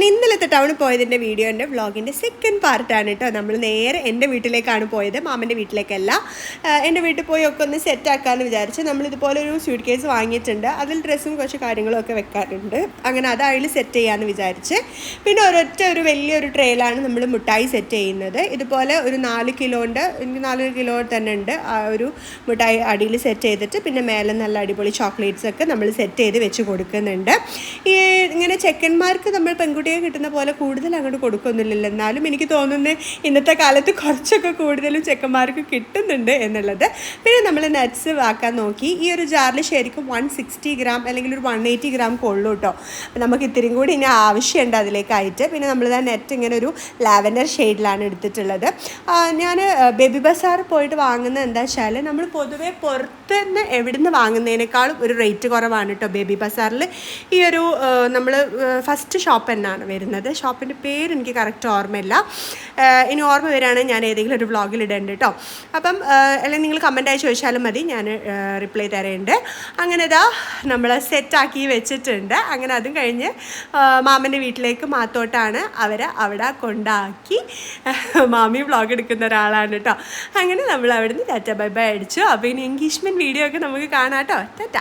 അങ്ങനെ ഇന്നലത്തെ ടൗണിൽ പോയതിന്റെ വീഡിയോന്റെ വ്ളോഗിന്റെ സെക്കൻഡ് പാർട്ടാണ് കേട്ടോ നമ്മൾ നേരെ എന്റെ വീട്ടിലേക്കാണ് പോയത് മാമന്റെ വീട്ടിലേക്കല്ല. എന്റെ വീട്ടിൽ പോയി ഒക്കെ ഒന്ന് സെറ്റ് ആക്കാമെന്ന് വിചാരിച്ച് നമ്മൾ ഇതുപോലെ ഒരു സ്വീറ്റ് കേസ് വാങ്ങിയിട്ടുണ്ട്. അതിൽ ഡ്രസ്സും കുറച്ച് കാര്യങ്ങളും ഒക്കെ വെക്കാറുണ്ട്. അങ്ങനെ അത് അതിൽ സെറ്റ് ചെയ്യാമെന്ന് വിചാരിച്ച്. പിന്നെ ഒരൊറ്റ ഒരു വലിയൊരു ട്രെയിലാണ് നമ്മൾ മുട്ടായി സെറ്റ് ചെയ്യുന്നത്. ഇതുപോലെ ഒരു നാല് കിലോന്റെ എനിക്ക് നാല് കിലോ തന്നെ ഉണ്ട്. ആ ഒരു മുട്ടായി അടിയിൽ സെറ്റ് ചെയ്തിട്ട് പിന്നെ മേലെ നല്ല അടിപൊളി ചോക്ലേറ്റ്സ് ഒക്കെ നമ്മൾ സെറ്റ് ചെയ്ത് വെച്ച് കൊടുക്കുന്നുണ്ട്. ഈ ഇങ്ങനെ ചെക്കന്മാർക്ക് നമ്മൾ പെൺകുട്ടിയെ കിട്ടുന്ന പോലെ കൂടുതൽ അങ്ങോട്ട് കൊടുക്കുന്നില്ലല്ലോ എന്നാലും എനിക്ക് തോന്നുന്നത് ഇന്നത്തെ കാലത്ത് കുറച്ചൊക്കെ കൂടുതലും ചെക്കന്മാർക്ക് കിട്ടുന്നുണ്ട് എന്നുള്ളത്. പിന്നെ നമ്മൾ നട്ട്സ് വാക്കാൻ നോക്കി. ഈ ഒരു ജാറിൽ ശരിക്കും വൺ സിക്സ്റ്റി ഗ്രാം അല്ലെങ്കിൽ ഒരു വൺ എയ്റ്റി ഗ്രാം കൊള്ളു കേട്ടോ നമുക്ക് ഇത്തിരിയും കൂടി ഇനി ആവശ്യമുണ്ട് അതിലേക്കായിട്ട്. പിന്നെ നമ്മൾ ആ നെറ്റ് ഇങ്ങനെ ഒരു ലാവൻഡർ ഷെയ്ഡിലാണ് എടുത്തിട്ടുള്ളത്. ഞാൻ ബേബി ബസാർ പോയിട്ട് വാങ്ങുന്നത് എന്താ വെച്ചാൽ നമ്മൾ പൊതുവേ പുറത്ത് നിന്ന് എവിടുന്ന് വാങ്ങുന്നതിനേക്കാളും ഒരു റേറ്റ് കുറവാണ് കേട്ടോ ബേബി ബസാറിൽ ഈ ഒരു നമ്മൾ ഫസ്റ്റ് ഷോപ്പ് എന്നാണ് വരുന്നത്. ഷോപ്പിന്റെ പേര് എനിക്ക് കറക്റ്റ് ഓർമ്മയില്ല. ഇനി ഓർമ്മ വരികയാണെങ്കിൽ ഞാൻ ഏതെങ്കിലും ഒരു വ്ളോഗിൽ ഇടേണ്ട കേട്ടോ അപ്പം അല്ലെങ്കിൽ നിങ്ങൾ കമന്റായി ചോദിച്ചാലും മതി. ഞാൻ റിപ്ലൈ തരേണ്ട. അങ്ങനെ ഇതാ നമ്മൾ സെറ്റാക്കി വെച്ചിട്ടുണ്ട്. അങ്ങനെ അതും കഴിഞ്ഞ് മാമന്റെ വീട്ടിലേക്ക് മാത്തോട്ടാണ് അവരെ അവിടെ കൊണ്ടാക്കി മാമി വ്ളോഗ് എടുക്കുന്ന ഒരാളാണ് കേട്ടോ അങ്ങനെ നമ്മൾ അവിടുന്ന് ടാറ്റ ബൈ ബൈ അടിച്ചു. അപ്പോൾ ഇനി എൻഗേജ്മെന്റ് വീഡിയോ ഒക്കെ നമുക്ക് കാണാം കേട്ടോ ടാറ്റ.